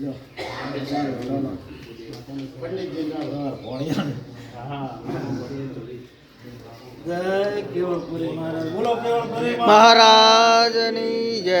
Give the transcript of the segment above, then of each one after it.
જય. કેવળપુરી મહારાજ મહારાજની જય.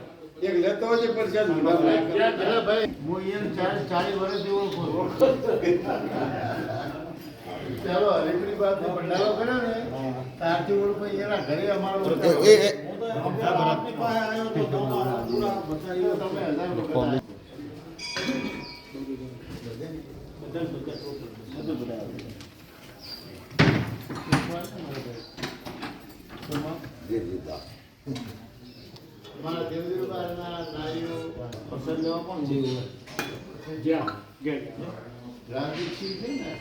એક લેતો હોય છે ભાઈ. હું એમ ચાલીસ ચાલીસ વર્ષથી ઓળખું છું. ચાલો હરીફની વાત ભંડારો કર્યો ને તારથી ઓળખું એના ઘરે અમારો એ એ અમારા દેવદરબારના નારીઓ લેવા પણ છે જ્યાં રાજદીપસિંહ છે ને?